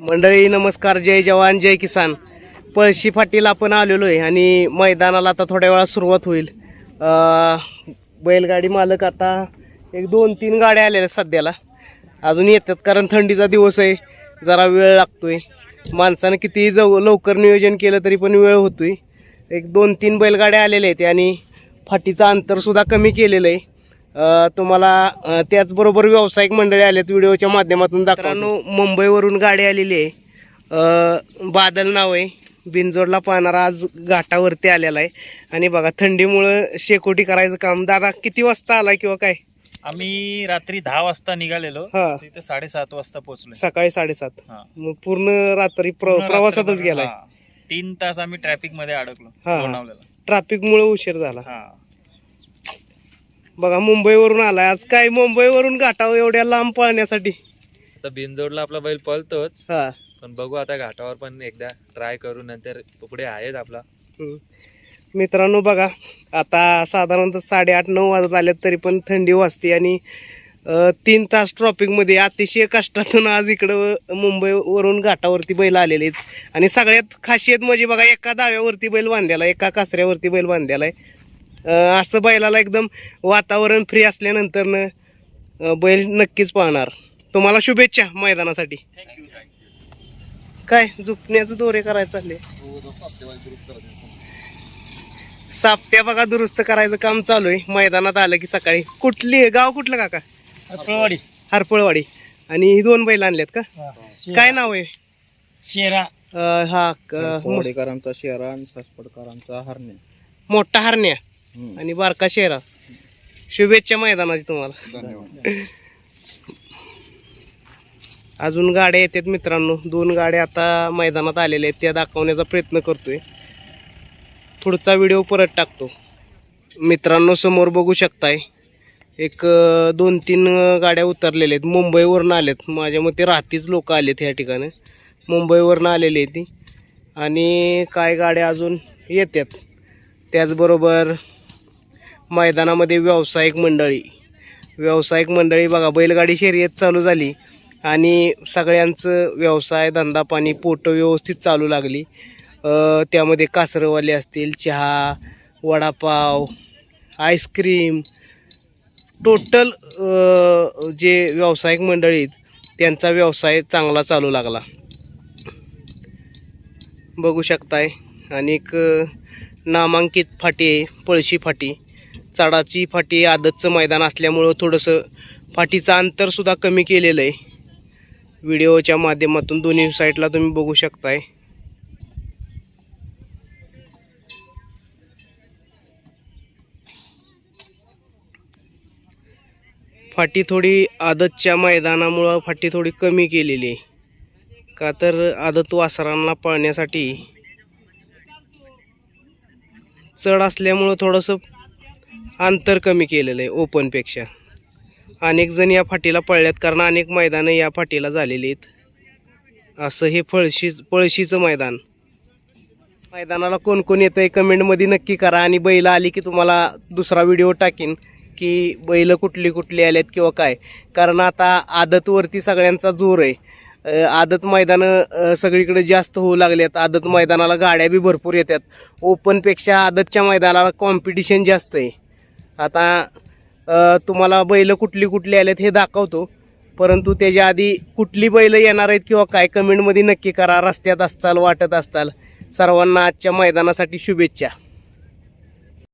मंडळी नमस्कार जय जवान जय किसान. पळशी फाटीला आपण आलेलो आहे आणि मैदानाला आता थोड्या वेळात सुरुवात होईल. बैलगाडी मालक आता एक दोन तीन गाड्या आलेल्या आहेत सध्याला. अजून येतात कारण थंडीचा दिवस आहे जरा वेळ लागतोय. माणसानं कितीही जव लवकर नियोजन केलं तरी पण वेळ होतोय. एक दोन तीन बैलगाड्या आलेल्या आहेत आणि फाटीचं अंतरसुद्धा कमी केलेलं आहे. तुम्हाला त्याचबरोबर व्यावसायिक मंडळी आलेत व्हिडिओच्या माध्यमातून दाखवतो. मुंबईवरून गाडी आलेली आहे. बादल नाव आहे. बिनजोडला पाहणारा आज घाटावरती आलेला आहे. आणि बघा थंडीमुळं शेकोटी करायचं काम. दादा किती वाजता आला किंवा काय? आम्ही रात्री दहा वाजता निघालेलो. हा. तिथे साडेसात वाजता पोहोचलो सकाळी साडेसात. हा. मग पूर्ण रात्री प्रवासातच हा. तीन तास आम्ही ट्रॅफिकमध्ये अडकलो. लोणावल्याला ट्रॅफिकमुळे उशीर झाला. हा. बघा मुंबईवरून आलाय. आज काय मुंबईवरून घाटावर एवढ्या लांब पळण्यासाठी? आता बिनजोडला आपला बैल पळतोच. हा. पण बघू आता घाटावर पण एकदा ट्राय करू नंतर पुढे आहेच आपला. हम्म. मित्रांनो बघा आता साधारणतः साडेआठ नऊ वाजत आल्यात तरी पण थंडी वाजते आणि अ, तीन तास ट्रॉपिकमध्ये अतिशय कष्टातून आज इकडं मुंबईवरून घाटावरती बैल आलेले आहेत. आणि सगळ्यात खासियत म्हणजे बघा एका दाव्यावरती बैल बांधलेला आहे एका कासऱ्यावरती बैल बांधलेला आहे. असं बैलाला एकदम वातावरण फ्री असल्यानंतरनं बैल नक्कीच पाहणार. तुम्हाला शुभेच्छा मैदानासाठी. काय झुकण्याचं दोरे करायचं चालले? सापट्या बघा दुरुस्त करायचं काम चालू आहे. मैदानात आलं की सकाळी. कुठली आहे? गाव कुठलं काका? हरपळवाडी. हरपळवाडी. आणि ही दोन बैल आणल्यात का? काय नाव आहे? शेरा. हा क- मो- वाडेकरांचा शेरा आणि सासपडकरांचा हरणे मोठा हरण्या. आणि बारका शेरा. शुभेच्छा मैदानाची तुम्हाला. धन्यवाद. अजून गाड्या येतात मित्रांनो. दोन गाड्या आता मैदानात आलेल्या आहेत. त्या दाखवण्याचा प्रयत्न करतोय. पुढचा व्हिडिओ परत टाकतो. मित्रांनो समोर बघू शकताय. एक दोन तीन गाड्या उतरलेल्या आहेत. मुंबईवरून आल्यात माझ्या मते राहतीच लोक आलेत ह्या ठिकाणी. मुंबईवरून आलेली आहे ती. आणि काय गाड्या अजून येतात. त्याचबरोबर मैदानामध्ये व्यावसायिक मंडळी. व्यावसायिक मंडळी बघा बैलगाडी शर्यत चालू झाली आणि सगळ्यांचं व्यवसाय धंदा पाणी पोटं व्यवस्थित चालू लागली. त्यामध्ये कासरवाले असतील चहा वडापाव आईस्क्रीम टोटल जे व्यावसायिक मंडळी आहेत त्यांचा व्यवसाय चांगला चालू लागला. बघू शकताय. आणि नामांकित फाटी आहे पळशी फाटी. चढाची फाटी आदतचं मैदान असल्यामुळं थोडंसं फाटीचं अंतरसुद्धा कमी केलेलं आहे. व्हिडिओच्या माध्यमातून दोन्ही साईडला तुम्ही बघू शकताय. फाटी थोडी आदतच्या मैदानामुळं फाटी थोडी कमी केलेली आहे. का तर आदत वासरांना पळण्यासाठी चढ असल्यामुळं थोडंसं अंतर कमी केलेलं आहे ओपनपेक्षा अनेक जण या फाटीला पळल्यात कारण अनेक मैदानं या फाटीला झालेली आहेत. असं हे फळशी पळशीचं मैदान. मैदानाला कोण कोण येतं आहे कमेंटमध्ये नक्की करा आणि बैल आली की तुम्हाला दुसरा व्हिडिओ टाकीन की बैल कुठली कुठली आल्यात किंवा काय. कारण आता आदतवरती सगळ्यांचा जोर आहे. आदत मैदानं सगळीकडे जास्त होऊ लागल्यात. आदत मैदानाला गाड्या बी भरपूर येतात. ओपनपेक्षा आदतच्या मैदानाला कॉम्पिटिशन जास्त आहे. आता तुम्हाला बैल कुठली कुठली आलेत हे दाखवतो. परंतु त्याच्या आधी कुठली बैल येणार आहेत किंवा काय कमेंटमध्ये नक्की करा. रस्त्यात असताल वाटत असताल सर्वांना आजच्या मैदानासाठी शुभेच्छा.